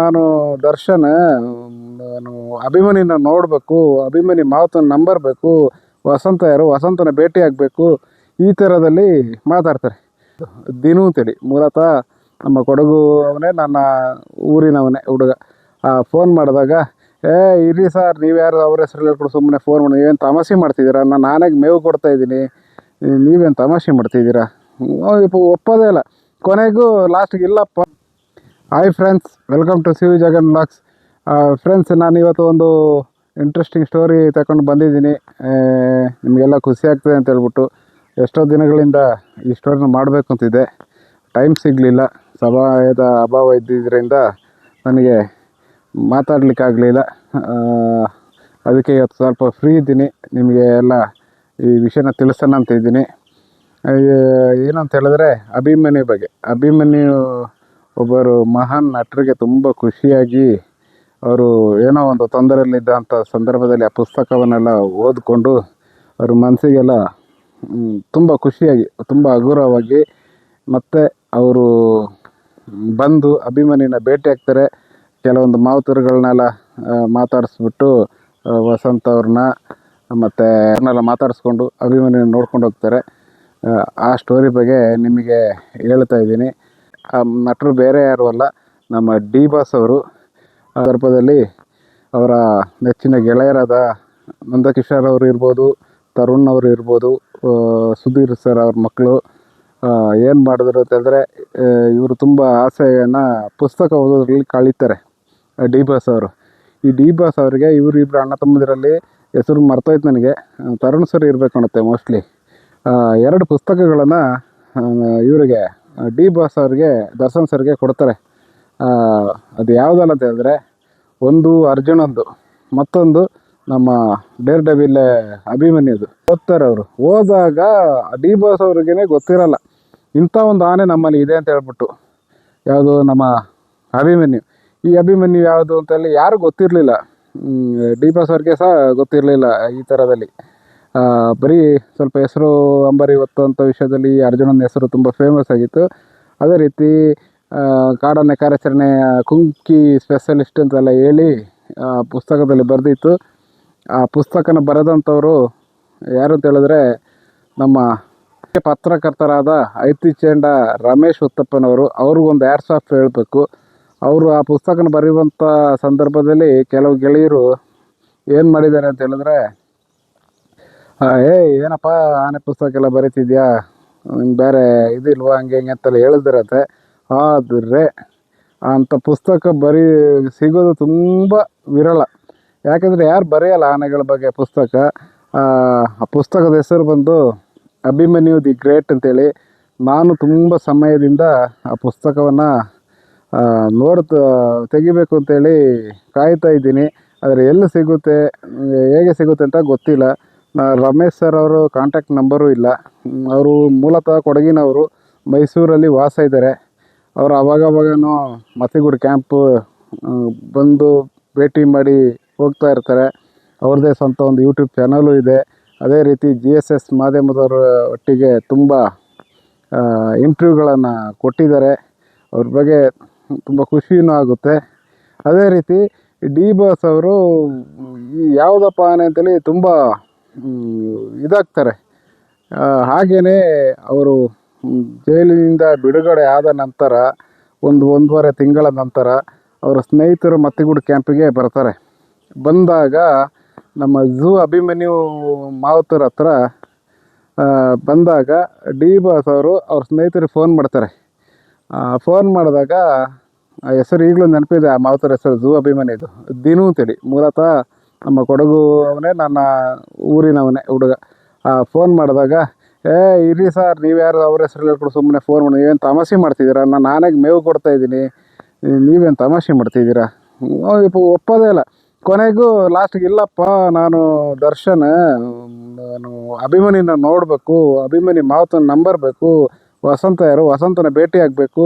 ನಾನು ದರ್ಶನ್, ನಾನು ಅಭಿಮನ್ಯನ ನೋಡಬೇಕು, ಅಭಿಮಾನಿ ಮಾತನ್ನು ನಂಬರ್ಬೇಕು, ವಸಂತ ಯಾರು, ವಸಂತನ ಭೇಟಿ ಆಗಬೇಕು, ಈ ಥರದಲ್ಲಿ ಮಾತಾಡ್ತಾರೆ. ದಿನು ಅಂತೇಳಿ, ಮೂಲತಃ ನಮ್ಮ ಕೊಡಗು ಅವನೇ, ನನ್ನ ಊರಿನವನೇ ಹುಡುಗ. ಫೋನ್ ಮಾಡಿದಾಗ, ಏ ಇರಿ ಸರ್ ನೀವು ಯಾರು ಅವ್ರ ಹೆಸರು ಹೇಳ್ಕೊಡು ಸುಮ್ಮನೆ ಫೋನ್ ಮಾಡಿ, ನೀವೇನು ತಮಾಷೆ ಮಾಡ್ತಿದ್ದೀರಾ? ನಾನು ನಾನೇ ಮೇವು ಕೊಡ್ತಾ ಇದ್ದೀನಿ. ನೀವೇನು ತಮಾಷೆ ಮಾಡ್ತಿದ್ದೀರಾ? ಒಪ್ಪೋದೇ ಇಲ್ಲ. ಕೊನೆಗೂ ಲಾಸ್ಟಿಗೆ ಇಲ್ಲಪ್ಪ hi friends welcome to C V Jagan blogs friends ನಾನು ಇವತ್ತು ಒಂದು ಇಂಟ್ರೆಸ್ಟಿಂಗ್ ಸ್ಟೋರಿ ತಗೊಂಡು ಬಂದಿದ್ದೀನಿ. ನಿಮಗೆಲ್ಲ ಖುಷಿ ಆಗ್ತದೆ ಅಂತ ಹೇಳ್ಬಿಟ್ಟು ಎಷ್ಟೋ ದಿನಗಳಿಂದ ಈ ಸ್ಟೋರಿನ ಮಾಡಬೇಕು ಅಂತಿದ್ದೆ. ಟೈಮ್ ಸಿಗಲಿಲ್ಲ. ಸಮಯದ ಅಭಾವ ಇದ್ದಿದ್ದರಿಂದ ನನಗೆ ಮಾತಾಡಲಿಕ್ಕಾಗಲಿಲ್ಲ ಅದಕ್ಕೆ ಇವತ್ತು ಸ್ವಲ್ಪ ಫ್ರೀ ಇದ್ದೀನಿ. ನಿಮಗೆ ಎಲ್ಲ ಈ ವಿಷಯನ ತಿಳಿಸೋಣ ಅಂತ ಇದ್ದೀನಿ. ಏನಂತ ಹೇಳಿದ್ರೆ ಅಭಿಮನ್ಯು ಬಗ್ಗೆ. ಅಭಿಮನ್ಯು ಒಬ್ಬರು ಮಹಾನ್ ನಟರಿಗೆ ತುಂಬ ಖುಷಿಯಾಗಿ ಅವರು ಏನೋ ಒಂದು ತೊಂದರೆಯಲ್ಲಿದ್ದಂಥ ಸಂದರ್ಭದಲ್ಲಿ ಆ ಪುಸ್ತಕವನ್ನೆಲ್ಲ ಓದಿಕೊಂಡು ಅವ್ರ ಮನಸ್ಸಿಗೆಲ್ಲ ತುಂಬ ಖುಷಿಯಾಗಿ ತುಂಬ ಹಗುರವಾಗಿ ಮತ್ತು ಅವರು ಬಂದು ಅಭಿಮಾನಿನ ಭೇಟಿ ಆಗ್ತಾರೆ. ಕೆಲವೊಂದು ಮಾವುತರುಗಳನ್ನೆಲ್ಲ ಮಾತಾಡಿಸ್ಬಿಟ್ಟು ವಸಂತ ಅವ್ರನ್ನ ಮತ್ತು ಅವ್ರನ್ನೆಲ್ಲ ಮಾತಾಡಿಸ್ಕೊಂಡು ಅಭಿಮಾನಿನ ನೋಡ್ಕೊಂಡು ಹೋಗ್ತಾರೆ. ಆ, ಸ್ಟೋರಿ ಬಗ್ಗೆ ನಿಮಗೆ ಹೇಳ್ತಾ ಇದ್ದೀನಿ. ನಟರು ಬೇರೆ ಯಾರು ಅಲ್ಲ, ನಮ್ಮ ಡಿ ಬಾಸ್ ಅವರು. ಆ ಸಂದರ್ಭದಲ್ಲಿ ಅವರ ನೆಚ್ಚಿನ ಗೆಳೆಯರಾದ ನಂದಕಿಶೋರ್ ಅವರು ಇರ್ಬೋದು, ತರುಣ್ ಅವರು ಇರ್ಬೋದು ಸುಧೀರ್ ಸರ್ ಅವ್ರ ಮಕ್ಕಳು. ಏನು ಮಾಡಿದ್ರು ಅಂತಂದರೆ ಇವರು ತುಂಬ ಆಸೆಯನ್ನು ಪುಸ್ತಕ ಓದೋದ್ರಲ್ಲಿ ಕಳೀತಾರೆ ಡಿ ಬಾಸ್ ಅವರು. ಈ ಡಿ ಬಾಸ್ ಅವರಿಗೆ ಇವರು ಇಬ್ಬರು ಅಣ್ಣ ತಮ್ಮದಿರಲ್ಲಿ ಹೆಸರು ಮರ್ತೋಯ್ತು ನನಗೆ. ತರುಣ್ ಸರ್ ಇರಬೇಕು ಅನ್ನುತ್ತೆ ಮೋಸ್ಟ್ಲಿ. ಎರಡು ಪುಸ್ತಕಗಳನ್ನು ಇವರಿಗೆ ಡಿ ಬಾಸ್ ಅವ್ರಿಗೆ, ದರ್ಶನ್ ಸರ್ಗೆ ಕೊಡ್ತಾರೆ. ಅದು ಯಾವುದಲ್ಲ ಅಂತ ಹೇಳಿದ್ರೆ, ಒಂದು ಅರ್ಜುನದ್ದು ಮತ್ತೊಂದು ನಮ್ಮ ಡೇರ್ ಡಬಿಲೆ ಅಭಿಮನ್ಯದು. ಓದ್ತಾರೆ ಅವರು. ಹೋದಾಗ ಡಿ ಬಾಸ್ ಅವ್ರಿಗೇನೆ ಗೊತ್ತಿರಲ್ಲ. ಇಂಥ ಒಂದು ಆನೆ ನಮ್ಮಲ್ಲಿ ಇದೆ ಅಂತ ಹೇಳ್ಬಿಟ್ಟು, ಯಾವುದು ನಮ್ಮ ಅಭಿಮನ್ಯು. ಈ ಅಭಿಮನ್ಯು ಯಾವುದು ಅಂತೇಳಿ ಯಾರು ಗೊತ್ತಿರಲಿಲ್ಲ. ಡಿ ಬಾಸ್ ಅವ್ರಿಗೆ ಸಹ ಗೊತ್ತಿರಲಿಲ್ಲ ಈ ಥರದಲ್ಲಿ ಬರೀ ಸ್ವಲ್ಪ ಹೆಸರು ಅಂಬರಿ ಅಂತ ವಿಷಯದಲ್ಲಿ ಅರ್ಜುನನ ಹೆಸರು ತುಂಬ ಫೇಮಸ್ ಆಗಿತ್ತು. ಅದೇ ರೀತಿ ಕಾಡನ್ನ ಕಾಡಾನೆ ಕಾರ್ಯಾಚರಣೆಯ ಕುಂಕಿ ಸ್ಪೆಷಲಿಸ್ಟ್ ಅಂತೆಲ್ಲ ಹೇಳಿ ಪುಸ್ತಕದಲ್ಲಿ ಬರೆದಿತ್ತು. ಆ ಪುಸ್ತಕನ ಬರೆದಂಥವರು ಯಾರು ಅಂತ ಹೇಳಿದ್ರೆ ನಮ್ಮ ಪತ್ರಕರ್ತರಾದ ಐತಿಚೇಂಡ ರಮೇಶ್ ಉತ್ತಪ್ಪನವರು ಅವ್ರಿಗೊಂದು ಆ್ಯಡ್ಸ್ ಆಫ್ ಹೇಳಬೇಕು. ಅವರು ಆ ಪುಸ್ತಕನ ಬರೆಯುವಂಥ ಸಂದರ್ಭದಲ್ಲಿ ಕೆಲವು ಗೆಳೆಯರು ಏನು ಮಾಡಿದ್ದಾರೆ ಅಂತ ಹೇಳಿದ್ರೆ ಏಯ್, ಏನಪ್ಪ, ಆನೆ ಪುಸ್ತಕ ಎಲ್ಲ ಬರೀತಿದ್ಯಾ? ನಿಮ್ಗೆ ಬೇರೆ ಇದಿಲ್ವ? ಹಂಗೆ ಹಿಂಗೆ ಅಂತೆಲ್ಲ ಹೇಳಿದ್ರಂತೆ. ಆದರೆ ಅಂಥ ಪುಸ್ತಕ ಬರೀ ಸಿಗೋದು ತುಂಬ ವಿರಳ. ಯಾಕಂದರೆ ಯಾರು ಬರೆಯಲ್ಲ ಆನೆಗಳ ಬಗ್ಗೆ ಪುಸ್ತಕ? ಆ ಪುಸ್ತಕದ ಹೆಸರು ಬಂದು ಅಭಿಮನ್ಯು ದಿ ಗ್ರೇಟ್ ಅಂತೇಳಿ. ನಾನು ತುಂಬ ಸಮಯದಿಂದ ಆ ಪುಸ್ತಕವನ್ನು ನೋಡ್ತ, ತೆಗಿಬೇಕು ಅಂತೇಳಿ ಕಾಯ್ತಾ ಇದ್ದೀನಿ. ಆದರೆ ಎಲ್ಲಿ ಸಿಗುತ್ತೆ? ಹೇಗೆ ಸಿಗುತ್ತೆ ಅಂತ ಗೊತ್ತಿಲ್ಲ. ರಮೇಶ್ ಸರ್ ಅವರು ಕಾಂಟ್ಯಾಕ್ಟ್ ನಂಬರು ಇಲ್ಲ. ಅವರು ಮೂಲತಃ ಕೊಡಗಿನವರು, ಮೈಸೂರಲ್ಲಿ ವಾಸ ಇದ್ದಾರೆ ಅವರು ಅವಾಗವಾಗನೂ ಮತ್ತಿಗೂಡು ಕ್ಯಾಂಪು ಬಂದು ಭೇಟಿ ಮಾಡಿ ಹೋಗ್ತಾ ಇರ್ತಾರೆ. ಅವ್ರದ್ದೇ ಸ್ವಂತ ಒಂದು ಯೂಟ್ಯೂಬ್ ಚಾನಲು ಇದೆ. ಅದೇ ರೀತಿ ಜಿ ಎಸ್ ಎಸ್ ಮಾಧ್ಯಮದವರ ಒಟ್ಟಿಗೆ ತುಂಬ ಇಂಟ್ರ್ಯೂಗಳನ್ನು ಕೊಟ್ಟಿದ್ದಾರೆ. ಅವ್ರ ಬಗ್ಗೆ ತುಂಬ ಖುಷಿಯೂ ಆಗುತ್ತೆ. ಅದೇ ರೀತಿ ಡಿ ಬಾಸ್ ಅವರು ಯಾವುದಪ್ಪ ಅಂತೇಳಿ ತುಂಬ ಇದಾಗ್ತಾರೆ. ಹಾಗೆಯೇ ಅವರು ಜೈಲಿನಿಂದ ಬಿಡುಗಡೆ ಆದ ನಂತರ, ಒಂದು ಒಂದೂವರೆ ತಿಂಗಳ ನಂತರ ಅವರ ಸ್ನೇಹಿತರು ಮತ್ತಿಗೂಡು ಕ್ಯಾಂಪಿಗೆ ಬರ್ತಾರೆ. ಬಂದಾಗ ನಮ್ಮ ಝೂ ಅಭಿಮನ್ಯು ಮಾವುತರ ಹತ್ರ ಬಂದಾಗ ಡಿ ಬಾಸ್ ಅವರು ಅವ್ರ ಸ್ನೇಹಿತರಿಗೆ ಫೋನ್ ಮಾಡ್ತಾರೆ. ಫೋನ್ ಮಾಡಿದಾಗ ಹೆಸರು ಈಗಲೂ ನೆನಪಿದೆ, ಆ ಮಾವುತರ ಹೆಸರು ಝೂ ಅಭಿಮನ್ಯುದು. ದಿನು ಅಂತೇಳಿ ಮೂಲತಃ ನಮ್ಮ ಕೊಡಗು ಅವನೇ, ನನ್ನ ಊರಿನವನೇ ಹುಡುಗ. ಫೋನ್ ಮಾಡಿದಾಗ, ಏ ಇರಿ ಸರ್ ನೀವು ಯಾರು ಅವ್ರ ಹೆಸರು ಹೇಳ್ಕೊಡು ಸುಮ್ಮನೆ ಫೋನ್ ಮಾಡಿ. ನೀವೇನು ತಮಾಷೆ ಮಾಡ್ತಿದ್ದೀರಾ? ನಾನು ನಾನೇಗೆ ಮೇವು ಕೊಡ್ತಾ ಇದ್ದೀನಿ. ನೀವೇನು ತಮಾಷೆ ಮಾಡ್ತಿದ್ದೀರಾ? ಒಪ್ಪೋದೇ ಇಲ್ಲ. ಕೊನೆಗೂ ಲಾಸ್ಟಿಗೆ ಇಲ್ಲಪ್ಪ, ನಾನು ದರ್ಶನ್, ನಾನು ಅಭಿಮನ್ಯುನ ನೋಡಬೇಕು, ಅಭಿಮಾನಿ ಮಾವತನ ನಂಬರ್ ಬೇಕು ವಸಂತ ಯಾರು, ವಸಂತನ ಭೇಟಿ ಆಗಬೇಕು,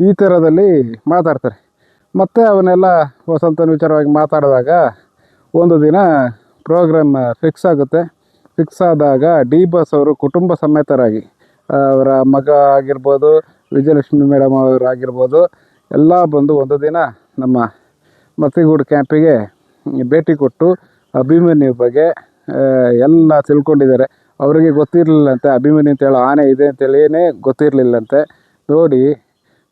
ಈ ಥರದಲ್ಲಿ ಮಾತಾಡ್ತಾರೆ. ಮತ್ತು ಅವನ್ನೆಲ್ಲ ವಸಂತನ ವಿಚಾರವಾಗಿ ಮಾತಾಡಿದಾಗ ಒಂದು ದಿನ ಪ್ರೋಗ್ರಾಮ್ ಫಿಕ್ಸ್ ಆಗುತ್ತೆ. ಫಿಕ್ಸ್ ಆದಾಗ ಡಿ ಬಾಸ್ ಅವರು ಕುಟುಂಬ ಸಮೇತರಾಗಿ ಅವರ ಮಗ ಆಗಿರ್ಬೋದು, ವಿಜಯಲಕ್ಷ್ಮಿ ಮೇಡಮ್ ಅವರು ಆಗಿರ್ಬೋದು, ಎಲ್ಲ ಬಂದು ಒಂದು ದಿನ ನಮ್ಮ ಮತ್ತಿಗೂಡು ಕ್ಯಾಂಪಿಗೆ ಭೇಟಿ ಕೊಟ್ಟು ಅಭಿಮನ್ಯು ಬಗ್ಗೆ ಎಲ್ಲ ತಿಳ್ಕೊಂಡಿದ್ದಾರೆ. ಅವರಿಗೆ ಗೊತ್ತಿರಲಿಲ್ಲಂತೆ, ಅಭಿಮನ್ಯು ಅಂತೇಳಿ ಆನೆ ಇದೆ ಅಂತೇಳಿಯೇ ಗೊತ್ತಿರಲಿಲ್ಲಂತೆ. ನೋಡಿ,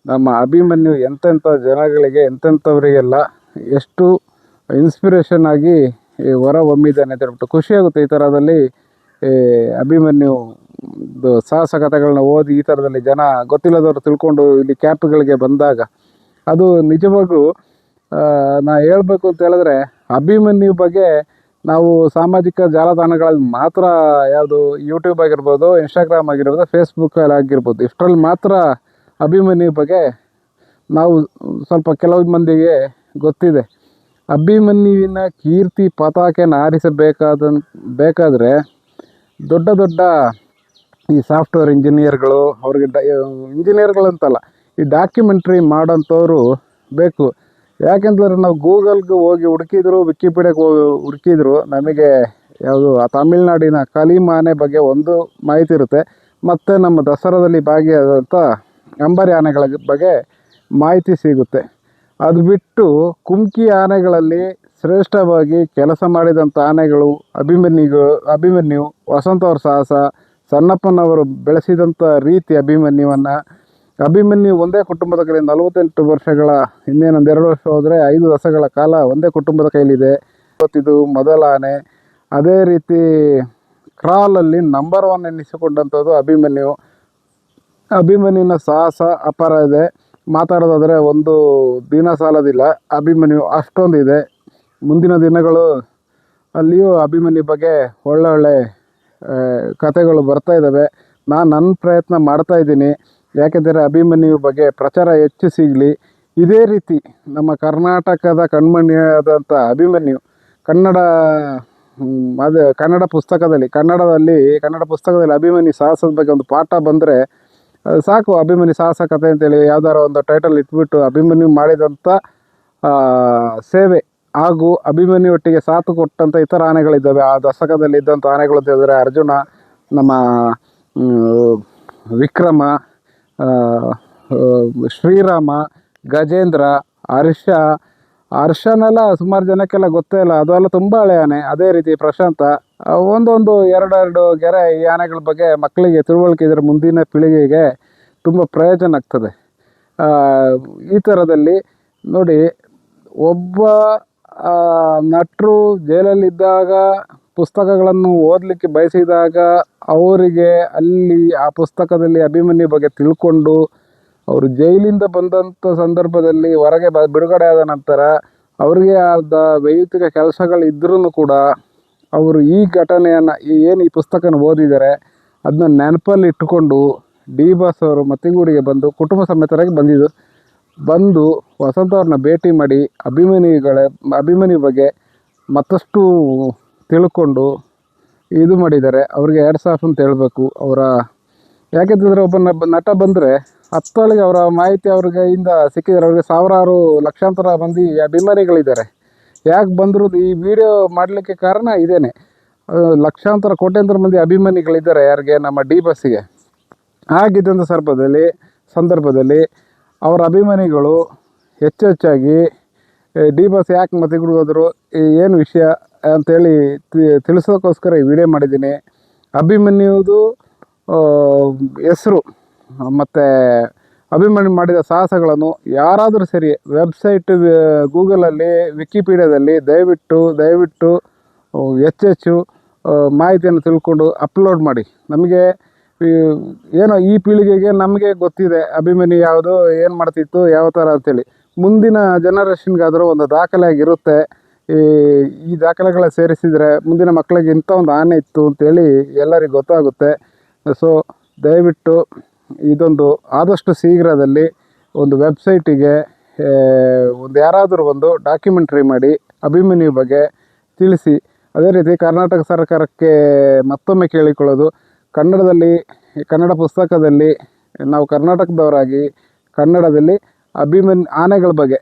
ನಮ್ಮ ಅಭಿಮನ್ಯು ಎಂತೆಂಥ ಜನಗಳಿಗೆ ಎಂಥೆಂಥವರಿಗೆಲ್ಲ ಎಷ್ಟು ಇನ್ಸ್ಪಿರೇಷನ್ ಆಗಿ ಈ ಹೊರ ಹೊಮ್ಮಿದ್ದಾನೆ ಅಂತ ಹೇಳ್ಬಿಟ್ಟು ಖುಷಿಯಾಗುತ್ತೆ ಈ ಥರದಲ್ಲಿ ಅಭಿಮನ್ಯು ಸಾಹಸ ಕಥೆಗಳನ್ನ ಓದಿ ಈ ಥರದಲ್ಲಿ ಜನ ಗೊತ್ತಿಲ್ಲದವರು ತಿಳ್ಕೊಂಡು ಇಲ್ಲಿ ಕ್ಯಾಂಪ್ಗಳಿಗೆ ಬಂದಾಗ ಅದು ನಿಜವಾಗೂ ನಾ ಹೇಳಬೇಕು ಅಂತ ಹೇಳಿದ್ರೆ ಅಭಿಮನ್ಯು ಬಗ್ಗೆ ನಾವು ಸಾಮಾಜಿಕ ಜಾಲತಾಣಗಳಲ್ಲಿ ಮಾತ್ರ ಯಾವುದು ಯೂಟ್ಯೂಬ್ ಆಗಿರ್ಬೋದು ಇನ್ಸ್ಟಾಗ್ರಾಮ್ ಆಗಿರ್ಬೋದು ಫೇಸ್ಬುಕ್ಕಲ್ಲಿ ಆಗಿರ್ಬೋದು, ಇಷ್ಟರಲ್ಲಿ ಮಾತ್ರ ಅಭಿಮನ್ಯು ಬಗ್ಗೆ ನಾವು ಸ್ವಲ್ಪ ಕೆಲವು ಮಂದಿಗೆ ಗೊತ್ತಿದೆ. ಅಭಿಮನ್ಯುವಿನ ಕೀರ್ತಿ ಪತಾಕೆಯನ್ನು ಹಾರಿಸಬೇಕಾದ ಬೇಕಾದರೆ ದೊಡ್ಡ ದೊಡ್ಡ ಈ ಸಾಫ್ಟ್ವೇರ್ ಇಂಜಿನಿಯರ್ಗಳು, ಅವ್ರಿಗೆ ಡ ಇಂಜಿನಿಯರ್ಗಳಂತಲ್ಲ, ಈ ಡಾಕ್ಯುಮೆಂಟ್ರಿ ಮಾಡೋಂಥವ್ರು ಬೇಕು. ಯಾಕೆಂತಂದ್ರೆ ನಾವು ಗೂಗಲ್ಗೆ ಹೋಗಿ ಹುಡುಕಿದ್ರು, ವಿಕಿಪೀಡಿಯಾಗೆ ಹೋಗಿ ಹುಡುಕಿದ್ರು, ನಮಗೆ ಯಾವುದು ಆ ತಮಿಳ್ನಾಡಿನ ಕಲಿಮಾನೆ ಬಗ್ಗೆ ಒಂದು ಮಾಹಿತಿ ಇರುತ್ತೆ. ಮತ್ತು ನಮ್ಮ ದಸರಾದಲ್ಲಿ ಭಾಗಿಯಾದಂಥ ಅಂಬರಿ ಆನೆಗಳ ಬಗ್ಗೆ ಮಾಹಿತಿ ಸಿಗುತ್ತೆ. ಅದು ಬಿಟ್ಟು ಕುಮ್ಕಿ ಆನೆಗಳಲ್ಲಿ ಶ್ರೇಷ್ಠವಾಗಿ ಕೆಲಸ ಮಾಡಿದಂಥ ಆನೆಗಳು, ಅಭಿಮನ್ಯುಗಳು, ಅಭಿಮನ್ಯು, ವಸಂತ ಅವ್ರ ಸಾಹಸ, ಸಣ್ಣಪ್ಪನವರು ಬೆಳೆಸಿದಂಥ ರೀತಿ ಅಭಿಮನ್ಯುವನ್ನು. ಅಭಿಮನ್ಯು ಒಂದೇ ಕುಟುಂಬದ ಕೈಲಿ ನಲವತ್ತೆಂಟು ವರ್ಷಗಳ ಇನ್ನೇನೊಂದು ಎರಡು ವರ್ಷ ಹೋದರೆ ಐದು ದಶಗಳ ಕಾಲ ಒಂದೇ ಕುಟುಂಬದ ಕೈಲಿದೆ. ಇವತ್ತಿದು ಮೊದಲ ಆನೆ. ಅದೇ ರೀತಿ ಕ್ರಾಲಲ್ಲಿ ನಂಬರ್ ಒನ್ ಎನ್ನಿಸಿಕೊಂಡಂಥದ್ದು ಅಭಿಮನ್ಯು. ಅಭಿಮನ್ಯುನ ಸಾಹಸ ಅಪಾರ ಇದೆ. ಮಾತಾಡೋದಾದರೆ ಒಂದು ದಿನ ಸಾಲೋದಿಲ್ಲ, ಅಭಿಮನ್ಯು ಅಷ್ಟೊಂದಿದೆ. ಮುಂದಿನ ದಿನಗಳು ಅಲ್ಲಿಯೂ ಅಭಿಮನ್ಯು ಬಗ್ಗೆ ಒಳ್ಳೊಳ್ಳೆ ಕಥೆಗಳು ಬರ್ತಾ ಇದ್ದಾವೆ ನಾನು ನನ್ನ ಪ್ರಯತ್ನ ಮಾಡ್ತಾ ಇದ್ದೀನಿ. ಯಾಕೆಂದರೆ ಅಭಿಮನ್ಯು ಬಗ್ಗೆ ಪ್ರಚಾರ ಹೆಚ್ಚು ಸಿಗಲಿ. ಇದೇ ರೀತಿ ನಮ್ಮ ಕರ್ನಾಟಕದ ಕಣ್ಮಣಿಯಾದಂಥ ಅಭಿಮನ್ಯು ಕನ್ನಡ ಅದು ಕನ್ನಡ ಪುಸ್ತಕದಲ್ಲಿ, ಕನ್ನಡದಲ್ಲಿ, ಕನ್ನಡ ಪುಸ್ತಕದಲ್ಲಿ ಅಭಿಮನ್ಯು ಸಾಹಸದ ಬಗ್ಗೆ ಒಂದು ಪಾಠ ಬಂದರೆ ಸಾಕು, ಅಭಿಮನ್ಯು ಸಾಹಸ ಕಥೆ ಅಂತೇಳಿ ಯಾವ್ದಾರ ಒಂದು ಟೈಟಲ್ ಇಟ್ಬಿಟ್ಟು ಅಭಿಮನ್ಯು ಮಾಡಿದಂಥ ಸೇವೆ ಹಾಗೂ ಅಭಿಮನ್ಯು ಒಟ್ಟಿಗೆ ಸಾಥ್ ಕೊಟ್ಟಂಥ ಇತರ ಆನೆಗಳಿದ್ದಾವೆ. ಆ ದಶಕದಲ್ಲಿ ಇದ್ದಂಥ ಆನೆಗಳು ಅಂತ ಅರ್ಜುನ, ನಮ್ಮ ವಿಕ್ರಮ ಶ್ರೀರಾಮ, ಗಜೇಂದ್ರ, ಹರ್ಷ, ಹರ್ಷನೆಲ್ಲ ಸುಮಾರು ಜನಕ್ಕೆಲ್ಲ ಗೊತ್ತೇ ಇಲ್ಲ. ಅದೆಲ್ಲ ತುಂಬ ಹಳೆ ಆನೆ. ಅದೇ ರೀತಿ ಪ್ರಶಾಂತ ಒಂದೊಂದು ಎರಡೆರಡು ಗೆರೆ ಈ ಆನೆಗಳ ಬಗ್ಗೆ ಮಕ್ಕಳಿಗೆ ತಿಳುವಳಿಕೆ ಇದ್ರೆ ಮುಂದಿನ ಪೀಳಿಗೆಗೆ ತುಂಬ ಪ್ರಯೋಜನ ಆಗ್ತದೆ. ಈ ಥರದಲ್ಲಿ ನೋಡಿ, ಒಬ್ಬ ನಟರು ಜೈಲಲ್ಲಿದ್ದಾಗ ಪುಸ್ತಕಗಳನ್ನು ಓದಲಿಕ್ಕೆ ಬಯಸಿದಾಗ ಅವರಿಗೆ ಅಲ್ಲಿ ಆ ಪುಸ್ತಕದಲ್ಲಿ ಅಭಿಮನ್ಯು ಬಗ್ಗೆ ತಿಳ್ಕೊಂಡು ಅವರು ಜೈಲಿಂದ ಬಂದಂಥ ಸಂದರ್ಭದಲ್ಲಿ ಹೊರಗೆ ಬ ಬಿಡುಗಡೆ ಆದ ನಂತರ ಅವರಿಗೆ ಆದ ವೈಯಕ್ತಿಕ ಕೆಲಸಗಳಿದ್ರೂ ಕೂಡ ಅವರು ಈ ಘಟನೆಯನ್ನು ಏನು ಈ ಪುಸ್ತಕನ ಓದಿದ್ದಾರೆ ಅದನ್ನ ನೆನಪಲ್ಲಿ ಇಟ್ಟುಕೊಂಡು ಡಿ ಬಾಸ್ ಅವರು ಮತ್ತಿಗೂಡಿಗೆ ಬಂದು ಕುಟುಂಬ ಸಮೇತರಾಗಿ ಬಂದಿದ್ದು. ಬಂದು ವಸಂತ ಅವ್ರನ್ನ ಭೇಟಿ ಮಾಡಿ ಅಭಿಮನ್ಯುಗಳ ಅಭಿಮಾನಿ ಬಗ್ಗೆ ಮತ್ತಷ್ಟು ತಿಳ್ಕೊಂಡು ಇದು ಮಾಡಿದ್ದಾರೆ. ಅವ್ರಿಗೆ ಎರಡು ಸಾಫ್ ಅಂತ ಹೇಳಬೇಕು ಅವರ. ಯಾಕೆಂತಂದರೆ ಒಬ್ಬ ನಟ ಬಂದರೆ ಹತ್ತೊಳಗೆ ಅವರ ಮಾಹಿತಿ ಅವ್ರಿಗೆ ಇಂದ ಸಿಕ್ಕಿದ್ದಾರೆ ಅವ್ರಿಗೆ ಸಾವಿರಾರು ಲಕ್ಷಾಂತರ ಮಂದಿ ಅಭಿಮಾನಿಗಳಿದ್ದಾರೆ. ಯಾಕೆ ಬಂದರು ಈ ವಿಡಿಯೋ ಮಾಡಲಿಕ್ಕೆ ಕಾರಣ ಇದೇನೆ. ಲಕ್ಷಾಂತರ ಕೋಟ್ಯಾಂತರ ಮಂದಿ ಅಭಿಮಾನಿಗಳಿದ್ದಾರೆ ಯಾರಿಗೆ? ನಮ್ಮ ಡಿ ಬಸ್ಸಿಗೆ. ಆಗಿದ್ದಂಥ ಸಂದರ್ಭದಲ್ಲಿ ಸಂದರ್ಭದಲ್ಲಿ ಅವರ ಅಭಿಮಾನಿಗಳು ಹೆಚ್ಚು ಹೆಚ್ಚಾಗಿ ಡಿ ಬಸ್ ಯಾಕೆ ಮತ್ತೆ ಹೋದರು? ಏನು ವಿಷಯ ಅಂತೇಳಿ ತಿಳಿಸೋಕ್ಕೋಸ್ಕರ ಈ ವಿಡಿಯೋ ಮಾಡಿದ್ದೀನಿ. ಅಭಿಮನ್ಯುವುದು ಹೆಸರು, ಮತ್ತು ಅಭಿಮನ್ಯು ಮಾಡಿದ ಸಾಹಸಗಳನ್ನು ಯಾರಾದರೂ ಸರಿ ವೆಬ್ಸೈಟ್ ಗೂಗಲಲ್ಲಿ, ವಿಕಿಪೀಡಿಯಾದಲ್ಲಿ ದಯವಿಟ್ಟು ದಯವಿಟ್ಟು ಹೆಚ್ಚೆಚ್ಚು ಮಾಹಿತಿಯನ್ನು ತಿಳ್ಕೊಂಡು ಅಪ್ಲೋಡ್ ಮಾಡಿ. ನಮಗೆ ಏನೋ ಈ ಪೀಳಿಗೆಗೆ ನಮಗೆ ಗೊತ್ತಿದೆ ಅಭಿಮನ್ಯು ಯಾವುದು, ಏನು ಮಾಡ್ತಿತ್ತು, ಯಾವ ಥರ ಅಂತೇಳಿ. ಮುಂದಿನ ಜನರೇಷನ್ಗಾದರೂ ಒಂದು ದಾಖಲೆ ಆಗಿರುತ್ತೆ ಈ ಈ ದಾಖಲೆಗಳ ಸೇರಿಸಿದರೆ ಮುಂದಿನ ಮಕ್ಕಳಿಗೆ ಇಂಥ ಒಂದು ಆನೆ ಇತ್ತು ಅಂತೇಳಿ ಎಲ್ಲರಿಗೂ ಗೊತ್ತಾಗುತ್ತೆ. ಸೊ, ದಯವಿಟ್ಟು ಇದೊಂದು ಆದಷ್ಟು ಶೀಘ್ರದಲ್ಲಿ ಒಂದು ವೆಬ್ಸೈಟಿಗೆ ಒಂದು ಯಾರಾದರೂ ಒಂದು ಡಾಕ್ಯುಮೆಂಟ್ರಿ ಮಾಡಿ ಅಭಿಮನ್ಯು ಬಗ್ಗೆ ತಿಳಿಸಿ. ಅದೇ ರೀತಿ ಕರ್ನಾಟಕ ಸರ್ಕಾರಕ್ಕೆ ಮತ್ತೊಮ್ಮೆ ಕೇಳಿಕೊಳ್ಳೋದು, ಕನ್ನಡದಲ್ಲಿ, ಕನ್ನಡ ಪುಸ್ತಕದಲ್ಲಿ, ನಾವು ಕರ್ನಾಟಕದವರಾಗಿ ಕನ್ನಡದಲ್ಲಿ ಅಭಿಮನ್, ಆನೆಗಳ ಬಗ್ಗೆ,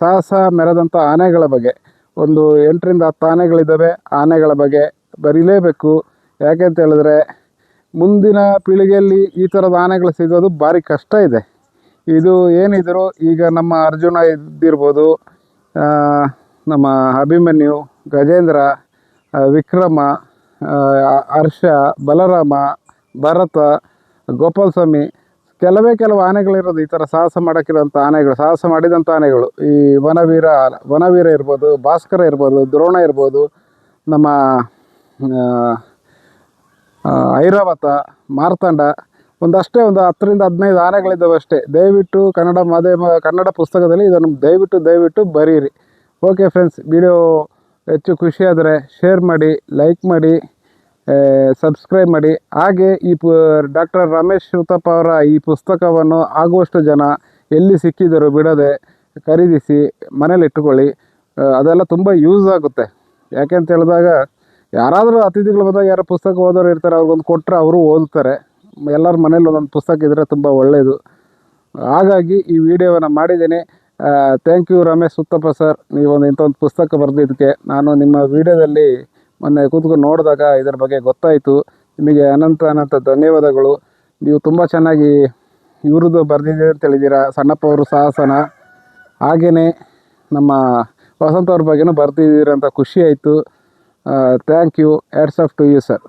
ಸಾಹಸ ಮೆರೆದಂಥ ಆನೆಗಳ ಬಗ್ಗೆ, ಒಂದು ಎಂಟರಿಂದ ಹತ್ತು ಆನೆಗಳಿದ್ದಾವೆ, ಆನೆಗಳ ಬಗ್ಗೆ ಬರೀಲೇಬೇಕು. ಯಾಕೆ ಅಂತ ಹೇಳಿದ್ರೆ ಮುಂದಿನ ಪೀಳಿಗೆಯಲ್ಲಿ ಈ ಥರದ ಆನೆಗಳು ಸಿಗೋದು ಭಾರಿ ಕಷ್ಟ ಇದೆ. ಇದು ಏನಿದ್ರು ಈಗ ನಮ್ಮ ಅರ್ಜುನ ಇದ್ದಿರ್ಬೋದು ನಮ್ಮ ಅಭಿಮನ್ಯು, ಗಜೇಂದ್ರ ವಿಕ್ರಮ ಹರ್ಷ, ಬಲರಾಮ, ಭರತ ಗೋಪಾಲ ಸ್ವಾಮಿ ಕೆಲವೇ ಕೆಲವು ಆನೆಗಳಿರೋದು ಈ ಥರ ಸಾಹಸ ಮಾಡೋಕ್ಕಿರೋಂಥ ಆನೆಗಳು, ಸಾಹಸ ಮಾಡಿದಂಥ ಆನೆಗಳು. ಈ ವನವೀರ ವನವೀರ ಇರ್ಬೋದು, ಭಾಸ್ಕರ ಇರ್ಬೋದು, ದ್ರೋಣ ಇರ್ಬೋದು, ನಮ್ಮ ಐರಾವತ ಮಾರ್ತಾಂಡ, ಒಂದಷ್ಟೇ ಒಂದು ಹತ್ತರಿಂದ ಹದಿನೈದು ಆನೆಗಳಿದ್ದಾವೆ ಅಷ್ಟೇ. ದಯವಿಟ್ಟು ಕನ್ನಡ ಮಾಧ್ಯಮ, ಕನ್ನಡ ಪುಸ್ತಕದಲ್ಲಿ ಇದನ್ನು ದಯವಿಟ್ಟು ದಯವಿಟ್ಟು ಬರೀರಿ. ಓಕೆ ಫ್ರೆಂಡ್ಸ್ ವಿಡಿಯೋ ಹೆಚ್ಚು ಖುಷಿಯಾದರೆ ಶೇರ್ ಮಾಡಿ ಲೈಕ್ ಮಾಡಿ ಸಬ್ಸ್ಕ್ರೈಬ್ ಮಾಡಿ. ಹಾಗೆ ಈ ಪು ಡಾಕ್ಟರ್ ರಮೇಶ್ ಶಿವತಪ್ಪ ಅವರ ಈ ಪುಸ್ತಕವನ್ನು ಆಗುವಷ್ಟು ಜನ ಎಲ್ಲಿ ಸಿಕ್ಕಿದರೂ ಬಿಡದೆ ಖರೀದಿಸಿ ಮನೇಲಿಟ್ಟುಕೊಳ್ಳಿ ಅದೆಲ್ಲ ತುಂಬ ಯೂಸ್ ಆಗುತ್ತೆ. ಯಾಕೆಂತ ಹೇಳಿದಾಗ ಯಾರಾದರೂ ಅತಿಥಿಗಳು ಬಂದಾಗ ಯಾರು ಪುಸ್ತಕ ಓದೋರು ಇರ್ತಾರೆ, ಅವ್ರಿಗೊಂದು ಕೊಟ್ಟರೆ ಅವರು ಓದ್ತಾರೆ. ಎಲ್ಲರ ಮನೇಲಿ ಒಂದೊಂದು ಪುಸ್ತಕ ಇದ್ದರೆ ತುಂಬ ಒಳ್ಳೆಯದು ಹಾಗಾಗಿ ಈ ವಿಡಿಯೋವನ್ನು ಮಾಡಿದ್ದೀನಿ. Thank you Ramesh Suttappa sir ನೀವೊಂದು ಇಂಥ ಒಂದು ಪುಸ್ತಕ ಬರೆದಿದ್ದಕ್ಕೆ ನಾನು ನಿಮ್ಮ ವಿಡಿಯೋದಲ್ಲಿ ಮೊನ್ನೆ ಕೂತ್ಕೊಂಡು ನೋಡಿದಾಗ ಇದರ ಬಗ್ಗೆ ಗೊತ್ತಾಯಿತು. ನಿಮಗೆ ಅನಂತ ಅನಂತ ಧನ್ಯವಾದಗಳು. ನೀವು ತುಂಬ ಚೆನ್ನಾಗಿ ಇವ್ರದ್ದು ಬರೆದಿದ್ದೀರಿ ಅಂತ ಹೇಳಿದ್ದೀರಾ. ಸಣ್ಣಪ್ಪ ಅವರು ಸಾಹಸನ. ಹಾಗೆಯೇ ನಮ್ಮ ವಸಂತ ಅವ್ರ ಬಗ್ಗೆನೂ ಬರ್ತಿದ್ದೀರ ಅಂತ ಖುಷಿ ಆಯಿತು. Thank you off to you sir